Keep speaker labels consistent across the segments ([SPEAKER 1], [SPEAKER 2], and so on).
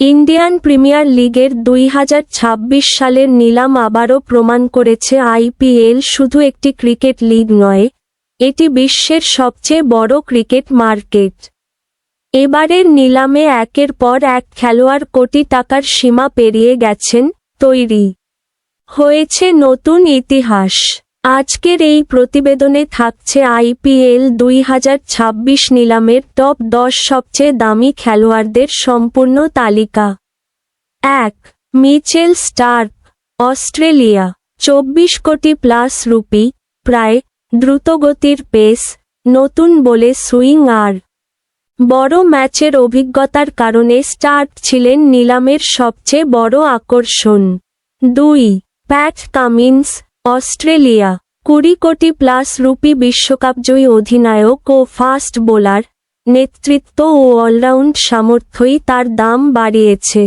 [SPEAKER 1] Indian premier লিগের দুই হাজার ছাব্বিশ সালের নিলাম আবারও প্রমাণ করেছে আইপিএল শুধু একটি ক্রিকেট লিগ নয়, এটি বিশ্বের সবচেয়ে বড় ক্রিকেট মার্কেট। এবারের নিলামে একের পর এক খেলোয়াড় কোটি টাকার সীমা পেরিয়ে গেছেন তৈরি। হয়েছে নতুন ইতিহাস। আজকের এই প্রতিবেদনে থাকছে আইপিএল দুই হাজার ছাব্বিশ নিলামের টপ দশ সবচেয়ে দামি খেলোয়াড়দের সম্পূর্ণ তালিকা। এক, মিচেল স্টার্ক, অস্ট্রেলিয়া, চব্বিশ কোটি প্লাস রুপি, প্রায় দ্রুতগতির পেস, নতুন বলে সুইং আর। বড় ম্যাচের অভিজ্ঞতার কারণে স্টার্ক ছিলেন নিলামের সবচেয়ে বড় আকর্ষণ। দুই, প্যাট কামিন্স অস্ট্রেলিয়া, কুড়ি কোটি প্লাস রুপি বিশ্বকাপজয়ী অধিনায়ক ও ফাস্ট বোলার, নেতৃত্ব ও অলরাউন্ড সামর্থ্যই তার দাম বাড়িয়েছে।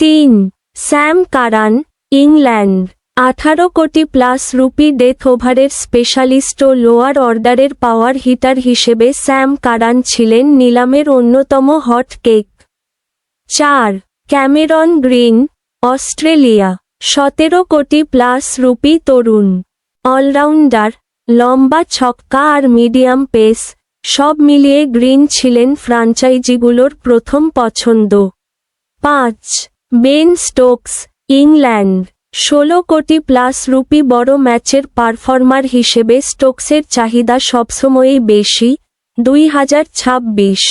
[SPEAKER 1] তিন, স্যাম কারান, ইংল্যান্ড, আঠারো কোটি প্লাস রুপি ডেথ ওভারের স্পেশালিস্ট ও লোয়ার অর্ডারের পাওয়ার হিটার হিসেবে স্যাম কারান ছিলেন নিলামের অন্যতম হট কেক। চার, ক্যামেরন গ্রিন, অস্ট্রেলিয়া। সতেরো কোটি প্লাস রুপি তরুণ। অলরাউন্ডার, লম্বা ছক্কা আর মিডিয়াম পেস, সব মিলিয়ে গ্রিন ছিলেন ফ্রাঞ্চাইজিগুলোর প্রথম পছন্দ। পাঁচ, বেন স্টোকস, ইংল্যান্ড। ষোলো কোটি প্লাস রুপি বড় ম্যাচের পারফর্মার হিসেবে স্টোকসের চাহিদা সবসময়ই বেশি, দুই হাজার ছাব্বিশ।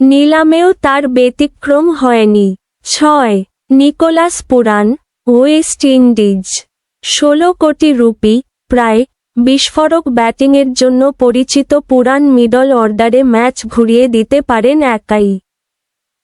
[SPEAKER 1] নিলামেও তার ব্যতিক্রম হয়নি। ছয়, নিকোলাস পুরান ওয়েস্ট ইন্ডিজ। ষোলো কোটি রুপি, প্রায় বিস্ফোরক ব্যাটিংয়ের জন্য পরিচিত পুরান মিডল অর্ডারে ম্যাচ ঘুরিয়ে দিতে পারেন একাই।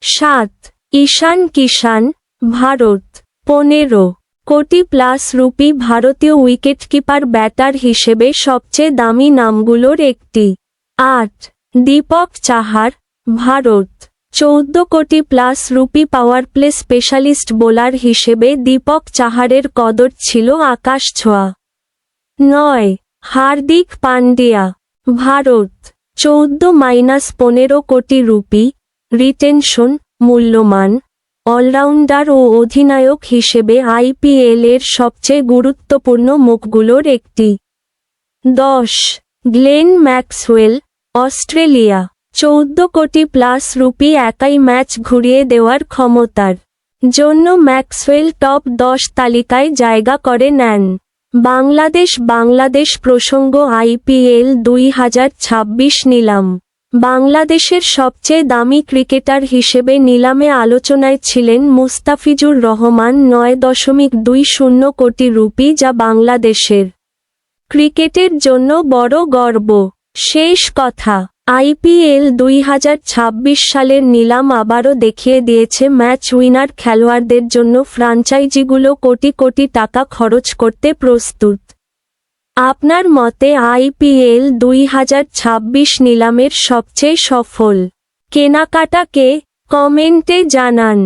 [SPEAKER 1] সাত, ঈশান কিষান ভারত, পনেরো কোটি প্লাস রুপি ভারতীয় উইকেটকিপার, ব্যাটার হিসেবে সবচেয়ে দামি নামগুলোর একটি। আট, দীপক চাহার, ভারত চৌদ্দ crore plus rupee power play specialist bowler হিসেবে দীপক চাহারের কদর ছিল আকাশ ছোঁয়া। নয়, হার্দিক পান্ডিয়া ভারত, চৌদ্দ মাইনাস পনেরো কোটি রুপি, রিটেনশন, মূল্যমান, অলরাউন্ডার ও অধিনায়ক হিসেবে আইপিএল এর সবচেয়ে গুরুত্বপূর্ণ মুখগুলোর একটি। দশ, গ্লেন ম্যাক্সওয়েল, অস্ট্রেলিয়া। চৌদ্দ কোটি প্লাস রুপি একাই ম্যাচ ঘুরিয়ে দেওয়ার ক্ষমতার জন্য ম্যাক্সওয়েল টপ দশ তালিকায় জায়গা করে নেন। বাংলাদেশ বাংলাদেশ প্রসঙ্গ আইপিএল দুই হাজার ছাব্বিশ নিলাম। বাংলাদেশের সবচেয়ে দামি ক্রিকেটার হিসেবে নিলামে আলোচনায় ছিলেন মুস্তাফিজুর রহমান নয় দশমিক দুই শূন্য কোটি রুপি যা বাংলাদেশের ক্রিকেটের জন্য বড় গর্ব। শেষ কথা। আইপিএল দুই হাজার ছাব্বিশ সালের নিলাম আবারও দেখিয়ে দিয়েছে ম্যাচ উইনার খেলোয়াড়দের জন্য ফ্রাঞ্চাইজিগুলো কোটি কোটি টাকা খরচ করতে প্রস্তুত। আপনার মতে আইপিএল দুই হাজার ছাব্বিশ নিলামের সবচেয়ে সফল কেনাকাটাকে কমেন্টে জানান।